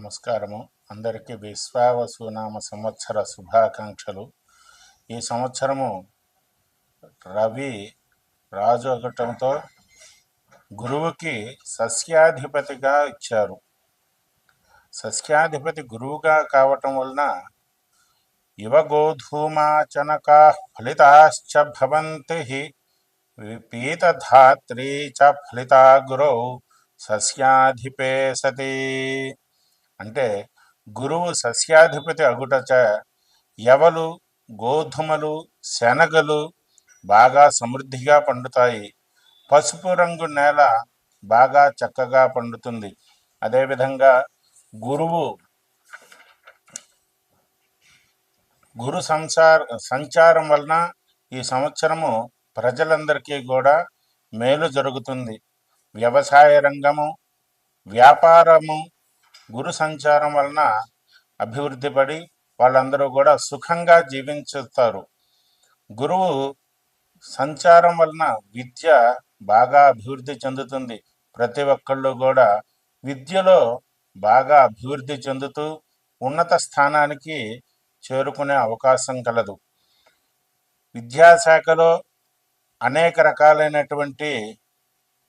నమస్కారము. అందరికీ విశ్వావసునామ సంవత్సర శుభాకాంక్షలు. ఈ సంవత్సరము రవి రాజు అగటంతో గురువుకి సస్యాధిపతిగా ఇచ్చారు. సస్యాధిపతి గురువుగా కావటం వలన యువగోధూమాచనకా ఫలితాశ్చ భవంతి పీతధాత్రీ చ ఫలితా గురౌ సస్యాధిపే సతీ. అంటే గురువు సస్యాధిపతి అగుటచ ఎవలు గోధుమలు శనగలు బాగా సమృద్ధిగా పండుతాయి. పసుపు రంగు నేల బాగా చక్కగా పండుతుంది. అదేవిధంగా గురువు గురు సంసార సంచారం వలన ఈ సంవత్సరము ప్రజలందరికీ కూడా మేలు జరుగుతుంది. వ్యవసాయ రంగము వ్యాపారము గురు సంచారం వలన అభివృద్ధి పడి వాళ్ళందరూ కూడా సుఖంగా జీవించుతారు. గురువు సంచారం వలన విద్య బాగా అభివృద్ధి చెందుతుంది. ప్రతి ఒక్కళ్ళు కూడా విద్యలో బాగా అభివృద్ధి చెందుతూ ఉన్నత స్థానానికి చేరుకునే అవకాశం కలదు. విద్యాశాఖలో అనేక రకాలైనటువంటి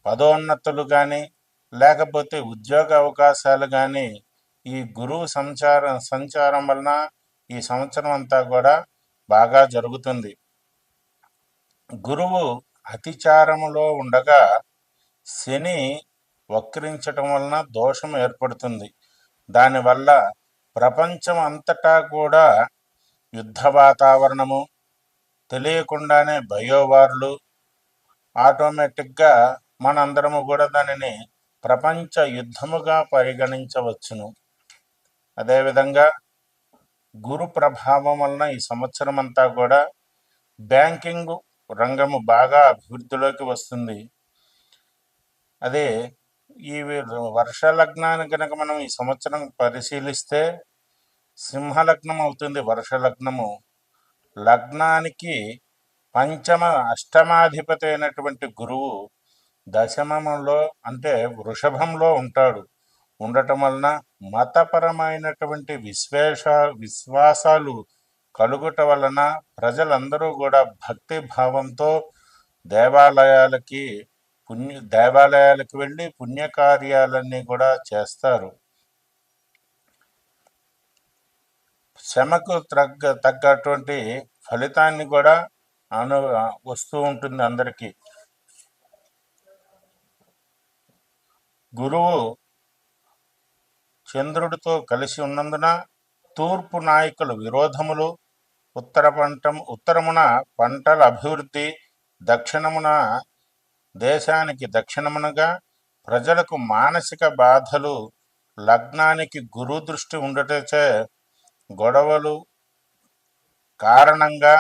పదోన్నతులు కానీ లేకపోతే ఉద్యోగ అవకాశాలు కానీ ఈ గురువు సంచారం సంచారం వలన ఈ సంవత్సరం అంతా కూడా బాగా జరుగుతుంది. గురువు అతిచారములో ఉండగా శని వక్రించటం వలన దోషం ఏర్పడుతుంది. దానివల్ల ప్రపంచం అంతటా కూడా యుద్ధ వాతావరణము తెలియకుండానే బయోవార్లు ఆటోమేటిక్గా మనందరము కూడా దానిని ప్రపంచ యుద్ధముగా పరిగణించవచ్చును. అదేవిధంగా గురు ప్రభావం వలన ఈ సంవత్సరం అంతా కూడా బ్యాంకింగ్ రంగము బాగా అభివృద్ధిలోకి వస్తుంది. అదే ఈ వర్ష లగ్నాన్ని కనుక మనం ఈ సంవత్సరం పరిశీలిస్తే సింహలగ్నం అవుతుంది వర్ష లగ్నము లగ్నానికి పంచమ అష్టమాధిపతి అయినటువంటి గురువు దశమంలో అంటే వృషభంలో ఉంటాడు. ఉండటం వలన మతపరమైనటువంటి విశ్వేష విశ్వాసాలు కలుగుట వలన ప్రజలందరూ కూడా భక్తి భావంతో దేవాలయాలకి పుణ్య దేవాలయాలకు వెళ్ళి పుణ్యకార్యాలన్నీ కూడా చేస్తారు. శ్రమకు తగ్గ తగ్గటువంటి ఫలితాన్ని కూడా అను వస్తూ ఉంటుంది అందరికీ. గురువు చంద్రుడితో కలిసి ఉన్నందున తూర్పు నాయకుల విరోధములు ఉత్తర పంట ఉత్తరమున పంటల అభివృద్ధి దక్షిణమున దేశానికి దక్షిణమునగా ప్రజలకు మానసిక బాధలు లగ్నానికి గురు దృష్టి ఉండటచే గొడవలు కారణంగా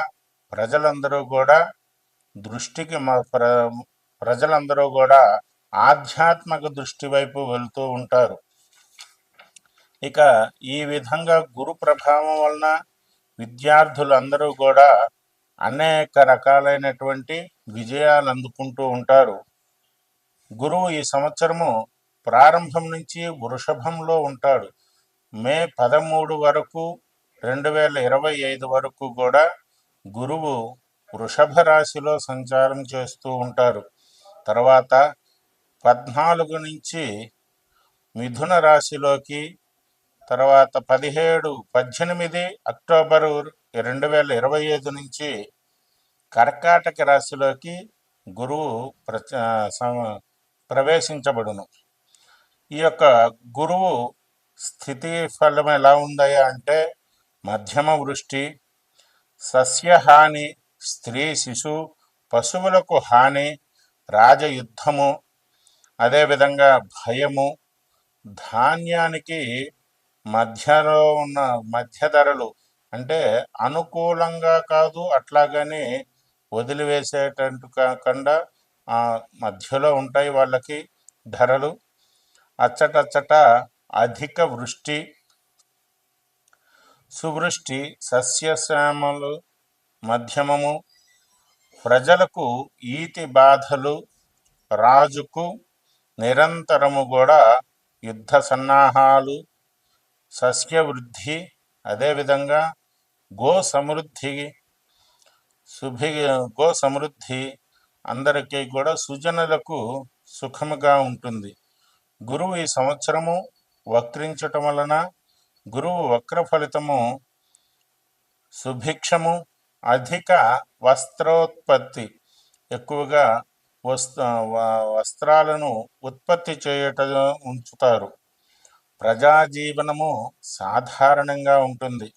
ప్రజలందరూ కూడా దృష్టికి ప్ర ప్రజలందరూ కూడా ఆధ్యాత్మిక దృష్టి వైపు వెళ్తూ ఉంటారు. ఇక ఈ విధంగా గురు ప్రభావం వలన విద్యార్థులందరూ కూడా అనేక రకాలైనటువంటి విజయాలు అందుకుంటూ ఉంటారు. గురువు ఈ సంవత్సరము ప్రారంభం నుంచి వృషభంలో ఉంటాడు. మే పదమూడు వరకు రెండు వేల ఇరవై ఐదు వరకు కూడా గురువు వృషభ రాశిలో సంచారం చేస్తూ ఉంటారు. తర్వాత పద్నాలుగు నుంచి మిథున రాశిలోకి తర్వాత పదిహేడు పద్దెనిమిది అక్టోబరు రెండు వేల ఇరవై ఐదు నుంచి కర్కాటక రాశిలోకి గురువు ప్ర ప్రవేశించబడును. ఈ యొక్క గురువు స్థితి ఫలం ఎలా ఉందయ్యా అంటే మధ్యమ వృష్టి సస్యహాని స్త్రీ శిశు పశువులకు హాని రాజయుద్ధము అదేవిధంగా భయము ధాన్యానికి మధ్యలో ఉన్న మధ్య ధరలు అంటే అనుకూలంగా కాదు అట్లాగని వదిలివేసేటట్టు కాకుండా మధ్యలో ఉంటాయి వాళ్ళకి ధరలు. అచ్చటచ్చట అధిక వృష్టి సువృష్టి సస్యశ్యామలు మధ్యమము ప్రజలకు ఈతి బాధలు రాజుకు నిరంతరము కూడా యుద్ధ సన్నాహాలు సస్యవృద్ధి అదేవిధంగా గో సమృద్ధి సుభి గో సమృద్ధి అందరికీ కూడా సుజనులకు సుఖముగా ఉంటుంది. గురువు ఈ సంవత్సరము వక్రించటం వలన గురువు వక్ర ఫలితము సుభిక్షము అధిక వస్త్రోత్పత్తి ఎక్కువగా వస్త వస్త్రాలను ఉత్పత్తి చేయట ఉంచుతారు. ప్రజాజీవనము సాధారణంగా ఉంటుంది.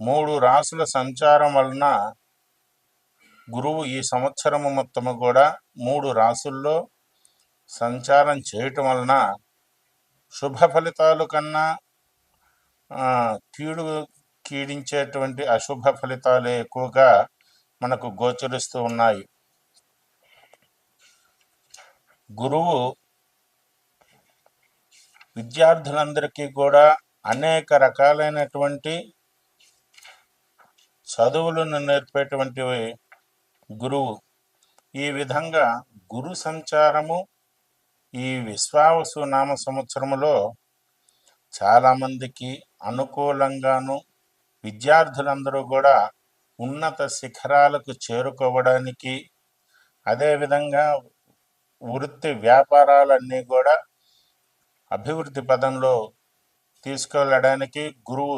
మూడు రాసుల సంచారం వలన గురువు ఈ సంవత్సరము మొత్తము కూడా మూడు రాసుల్లో సంచారం చేయటం వలన శుభ ఫలితాలు కన్నా కీడు కీడించేటువంటి అశుభ ఫలితాలే ఎక్కువగా మనకు గోచరిస్తూ ఉన్నాయి. గురువు విద్యార్థులందరికీ కూడా అనేక రకాలైనటువంటి చదువులను నేర్పేటువంటి గురువు. ఈ విధంగా గురు సంచారము ఈ విశ్వావసు నామ సంవత్సరములో చాలామందికి అనుకూలంగాను విద్యార్థులందరూ కూడా ఉన్నత శిఖరాలకు చేరుకోవడానికి అదేవిధంగా వృత్తి వ్యాపారాలన్నీ కూడా అభివృద్ధి పదంలో తీసుకెళ్ళడానికి గురువు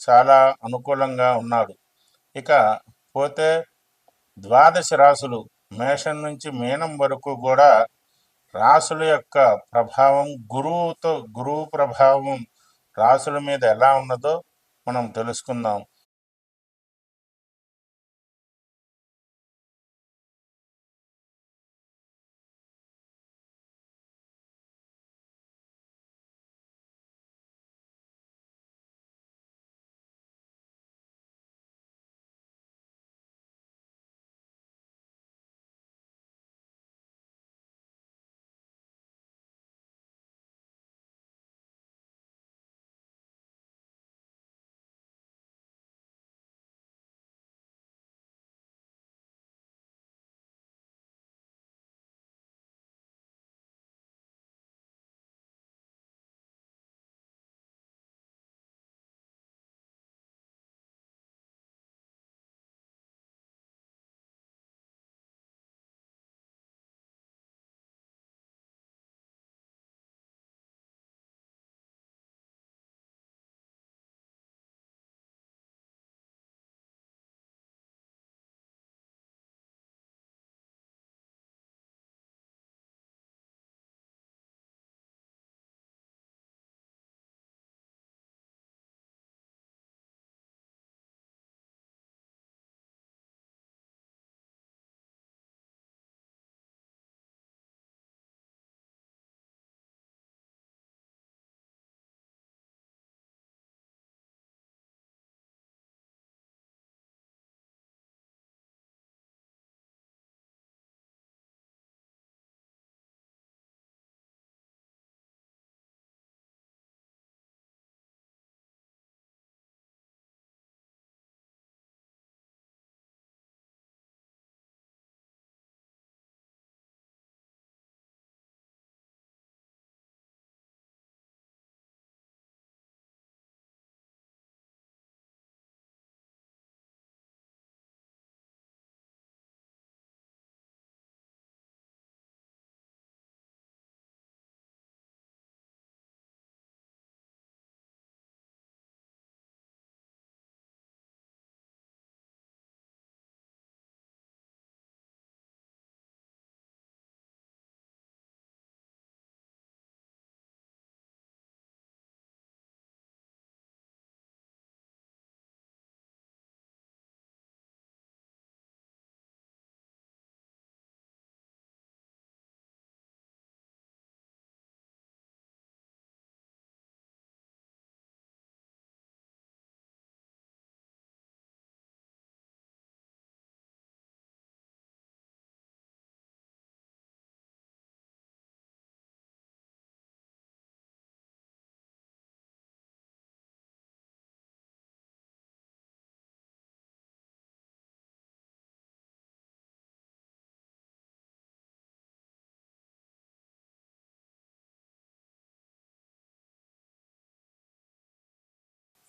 చాలా అనుకూలంగా ఉన్నాడు. ఇక పోతే ద్వాదశ రాసులు మేషం నుంచి మీనం వరకు కూడా రాసుల యొక్క ప్రభావం గురువుతో గురువు ప్రభావం రాసుల మీద ఎలా ఉన్నదో మనం తెలుసుకుందాం.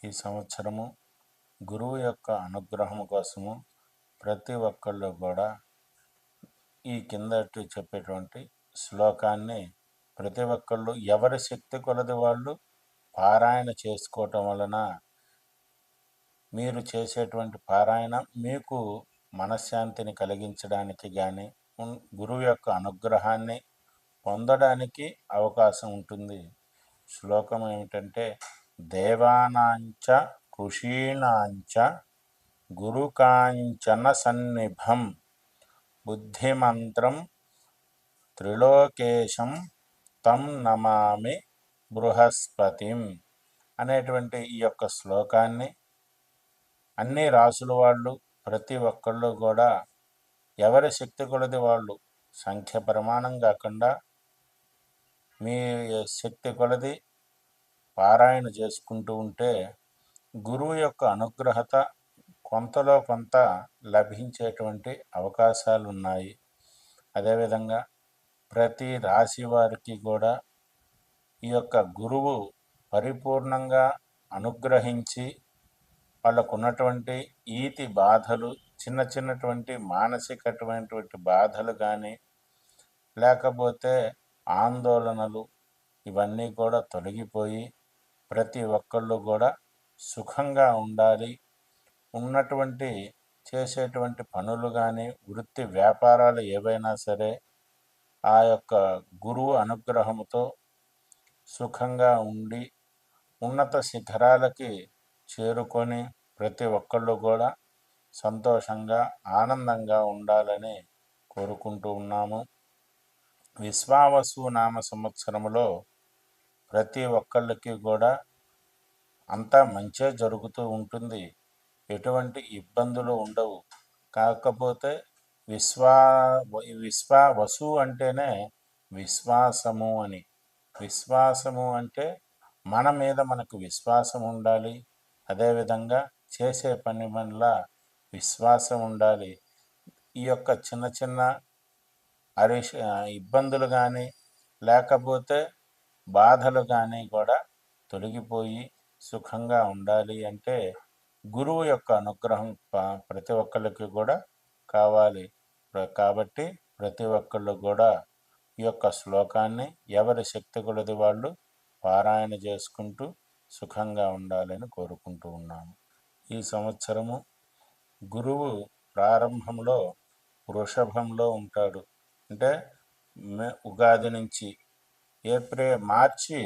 ఈ సంవత్సరము గురువు యొక్క అనుగ్రహం కోసము ప్రతి ఒక్కళ్ళు కూడా ఈ కిందటి చెప్పేటువంటి శ్లోకాన్ని ప్రతి ఒక్కళ్ళు ఎవరి శక్తి కొలది వాళ్ళు పారాయణ చేసుకోవటం వలన మీరు చేసేటువంటి పారాయణ మీకు మనశ్శాంతిని కలిగించడానికి కానీ గురువు యొక్క అనుగ్రహాన్ని పొందడానికి అవకాశం ఉంటుంది. శ్లోకం ఏమిటంటే దేవానాంచ ఋషీణాంచ గురుకాంచన సన్నిభం బుద్ధిమంత్రం త్రిలోకేశం తం నమామి బృహస్పతిం అనేటువంటి ఈ యొక్క శ్లోకాన్ని అన్ని రాసుల వాళ్ళు ప్రతి ఒక్కళ్ళు కూడా ఎవరి శక్తి కొలది వాళ్ళు సంఖ్య ప్రమాణం కాకుండా మీ శక్తి కొలది పారాయణ చేసుకుంటూ ఉంటే గురువు యొక్క అనుగ్రహత కొంతలో కొంత లభించేటువంటి అవకాశాలు ఉన్నాయి అదేవిధంగా ప్రతి రాశి వారికి కూడా ఈ యొక్క గురువు పరిపూర్ణంగా అనుగ్రహించి వాళ్ళకు ఉన్నటువంటి ఈతి బాధలు చిన్న చిన్నటువంటి మానసికటువంటి బాధలు కానీ లేకపోతే ఆందోళనలు ఇవన్నీ కూడా తొలగిపోయి ప్రతి ఒక్కళ్ళు కూడా సుఖంగా ఉండాలి. ఉన్నటువంటి చేసేటువంటి పనులు కానీ వృత్తి వ్యాపారాలు ఏవైనా సరే ఆ యొక్క గురువు అనుగ్రహంతో సుఖంగా ఉండి ఉన్నత శిఖరాలకి చేరుకొని ప్రతి ఒక్కళ్ళు కూడా సంతోషంగా ఆనందంగా ఉండాలని కోరుకుంటూ ఉన్నాము. విశ్వావసు నామ సంవత్సరంలో ప్రతి ఒక్కళ్ళకి కూడా అంతా మంచే జరుగుతూ ఉంటుంది. ఎటువంటి ఇబ్బందులు ఉండవు. కాకపోతే విశ్వా విశ్వా వసు అంటేనే విశ్వాసము అని. విశ్వాసము అంటే మన మీద మనకు విశ్వాసం ఉండాలి. అదేవిధంగా చేసే పని పనుల విశ్వాసం ఉండాలి. ఈ యొక్క చిన్న చిన్న అరిష ఇబ్బందులు కానీ లేకపోతే బాధలు కానీ కూడా తొలగిపోయి సుఖంగా ఉండాలి అంటే గురువు యొక్క అనుగ్రహం ప్రతి ఒక్కరికి కూడా కావాలి. కాబట్టి ప్రతి ఒక్కళ్ళు కూడా ఈ యొక్క శ్లోకాన్ని ఎవరి శక్తి కొలది వాళ్ళు పారాయణ చేసుకుంటూ సుఖంగా ఉండాలని కోరుకుంటూ ఉన్నాము. ఈ సంవత్సరము గురువు ప్రారంభంలో వృషభంలో ఉంటాడు. అంటే ఉగాది నుంచి ఏప్రిల్ మార్చి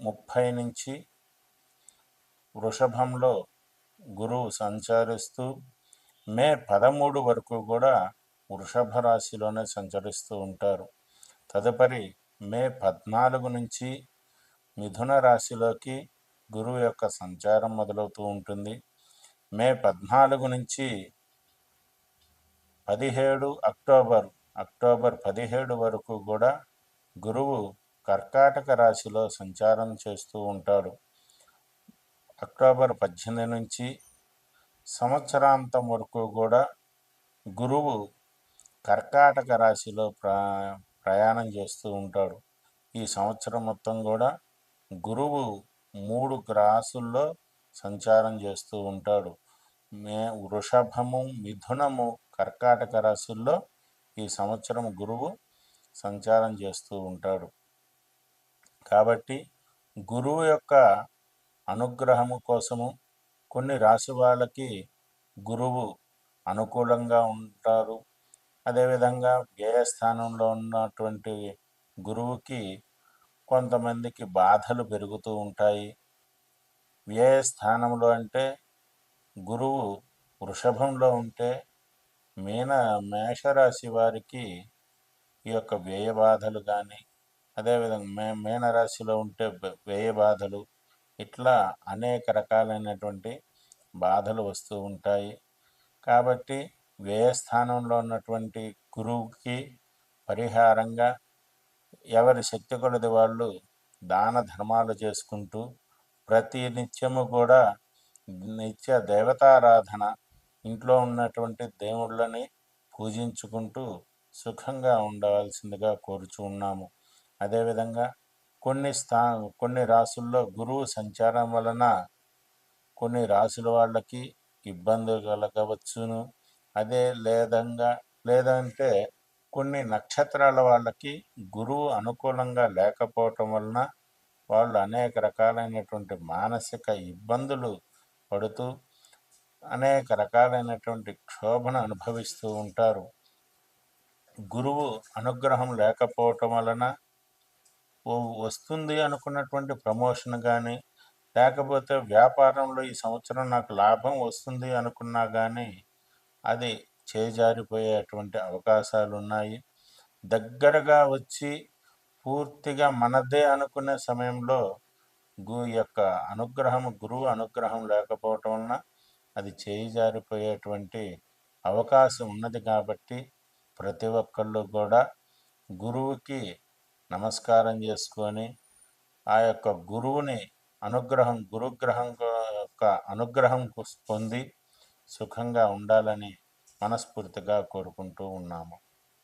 ముప్పై నుంచి వృషభంలో గురువు సంచరిస్తూ మే పదమూడు వరకు కూడా వృషభ రాశిలోనే సంచరిస్తూ ఉంటారు. తదుపరి మే పద్నాలుగు నుంచి మిథున రాశిలోకి గురువు యొక్క సంచారం మొదలవుతూ ఉంటుంది. మే పద్నాలుగు నుంచి పదిహేడు అక్టోబర్ అక్టోబర్ పదిహేడు వరకు కూడా గురువు కర్కాటక రాశిలో సంచారం చేస్తూ ఉంటాడు. అక్టోబర్ పద్దెనిమిది నుంచి సంవత్సరాంతం వరకు కూడా గురువు కర్కాటక రాశిలో ప్రా ప్రయాణం చేస్తూ ఉంటాడు. ఈ సంవత్సరం మొత్తం కూడా గురువు మూడు రాసుల్లో సంచారం చేస్తూ ఉంటాడు. మే వృషభము మిథునము కర్కాటక రాశుల్లో ఈ సంవత్సరం గురువు సంచారం చేస్తూ ఉంటాడు. కాబట్టి గురువు యొక్క అనుగ్రహము కోసము కొన్ని రాశి వాళ్ళకి గురువు అనుకూలంగా ఉంటారు. అదేవిధంగా వ్యయస్థానంలో ఉన్నటువంటి గురువుకి కొంతమందికి బాధలు పెరుగుతూ ఉంటాయి. వ్యయస్థానంలో అంటే గురువు వృషభంలో ఉంటే మీన మేషరాశి వారికి ఈ యొక్క వ్యయ బాధలు కానీ అదేవిధంగా మే మీనరాశిలో ఉంటే వ్యయ బాధలు ఇట్లా అనేక రకాలైనటువంటి బాధలు వస్తూ ఉంటాయి. కాబట్టి వ్యయస్థానంలో ఉన్నటువంటి గురువుకి పరిహారంగా ఎవరి శక్తి కొలది వాళ్ళు దాన ధర్మాలు చేసుకుంటూ ప్రతి నిత్యము కూడా నిత్య దేవతారాధన ఇంట్లో ఉన్నటువంటి దేవుళ్ళని పూజించుకుంటూ సుఖంగా ఉండవలసిందిగా కోరుచు ఉన్నాము. అదేవిధంగా కొన్ని స్థా కొన్ని రాసుల్లో గురువు సంచారం వలన కొన్ని రాసుల వాళ్ళకి ఇబ్బంది కలగవచ్చును. అదే లేదంగా లేదంటే కొన్ని నక్షత్రాల వాళ్ళకి గురువు అనుకూలంగా లేకపోవటం వలన వాళ్ళు అనేక రకాలైనటువంటి మానసిక ఇబ్బందులు పడుతూ అనేక రకాలైనటువంటి క్షోభను అనుభవిస్తూ ఉంటారు. గురువు అనుగ్రహం లేకపోవటం వలన ఓ- వస్తుంది అనుకున్నటువంటి ప్రమోషన్ కానీ లేకపోతే వ్యాపారంలో ఈ సంవత్సరం నాకు లాభం వస్తుంది అనుకున్నా కానీ అది చేజారిపోయేటువంటి అవకాశాలు ఉన్నాయి దగ్గరగా వచ్చి పూర్తిగా మనదే అనుకునే సమయంలో గు యొక్క అనుగ్రహం గురువు అనుగ్రహం లేకపోవటం వలన అది చేయి జారిపోయేటువంటి అవకాశం ఉన్నది కాబట్టి ప్రతి ఒక్కళ్ళు కూడా గురువుకి నమస్కారం చేసుకొని ఆ యొక్క గురువుని అనుగ్రహం గురుగ్రహం యొక్క అనుగ్రహం పొంది సుఖంగా ఉండాలని మనస్ఫూర్తిగా కోరుకుంటూ ఉన్నాము.